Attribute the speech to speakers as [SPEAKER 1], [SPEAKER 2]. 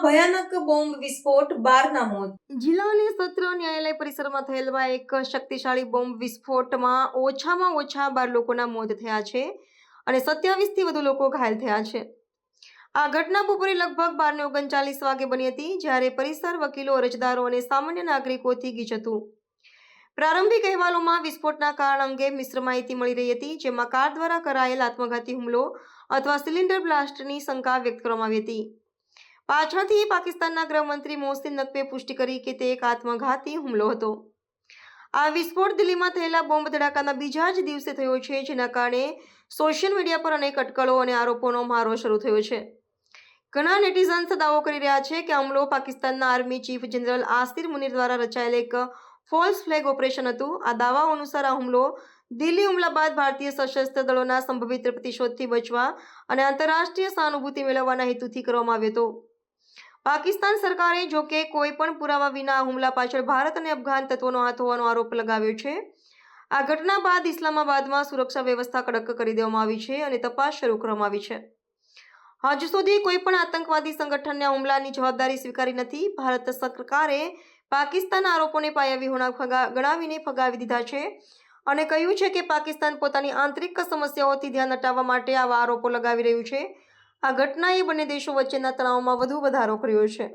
[SPEAKER 1] ભયાનક બોમ્બ વિસ્ફોટ, બારના મોત.
[SPEAKER 2] જિલ્લા અને સત્ર ન્યાયાલય પરિસરમાં થયેલા એક શક્તિશાળી બોમ્બ વિસ્ફોટમાં ઓછામાં ઓછા બાર લોકોના મોત થયા છે અને સત્યાવીસથી વધુ લોકો ઘાયલ થયા છે. આ ઘટના બપોરે લગભગ બારને ઓગણચાલીસ વાગે બની હતી, જ્યારે પરિસર વકીલો, અરજદારો અને સામાન્ય નાગરિકોથી ગીચ હતું. પ્રારંભિક અહેવાલોમાં વિસ્ફોટના કારણ અંગે મિશ્ર માહિતી મળી રહી હતી, જેમાં કાર દ્વારા કરાયેલ આત્મઘાતી હુમલો અથવા સિલિન્ડર બ્લાસ્ટની શંકા વ્યક્ત કરવામાં આવી હતી. પાછળથી પાકિસ્તાનના ગૃહમંત્રી મોહસિન નકવે પુષ્ટિ કરી કે તે એક આત્મઘાતી હુમલો હતો. આ વિસ્ફોટ દિલ્હીમાં થયેલા બોમ્બ ધડાકાના બીજા જ દિવસે થયો છે, જેના કારણે સોશિયલ મીડિયા પર અનેક અટકળો અને આરોપોનો મારો શરૂ થયો છે. ઘણા નેટિઝન્સ દાવો કરી રહ્યા છે કે હુમલો પાકિસ્તાનના army chief general Asim Munir દ્વારા રચાયેલ એક ફોલ્સ ફ્લેગ ઓપરેશન હતું. આ દાવા અનુસાર આ હુમલો દિલ્હી હુમલા બાદ ભારતીય સશસ્ત્ર દળોના સંભવિત પ્રતિશોધથી બચવા અને આંતરરાષ્ટ્રીય સહાનુભૂતિ મેળવવાના હેતુથી કરવામાં આવ્યો હતો. પાકિસ્તાન સરકારે જો કે કોઈ પણ પુરાવા વિના હુમલા પાછળ ભારત અને અફઘાન તત્વોનો હાથ હોવાનો આરોપ લગાવ્યો છે. આ ઘટના બાદ ઇસ્લામાબાદમાં સુરક્ષા વ્યવસ્થા કડક કરી દેવામાં આવી છે અને તપાસ શરૂ કરવામાં આવી છે. હજુ સુધી કોઈ પણ આતંકવાદી સંગઠનને હુમલાની જવાબદારી સ્વીકારી નથી. ભારત સરકારે પાકિસ્તાન આરોપોને પાયાવિહોણા ફગા, ગણાવીને ફગાવી દીધા છે અને કહ્યું છે કે પાકિસ્તાન પોતાની આંતરિક સમસ્યાઓથી ધ્યાન હટાવવા માટે આવા આરોપો લગાવી રહ્યું છે. આ ઘટનાએ બંને દેશો વચ્ચેના તણાવમાં વધુ વધારો કર્યો છે.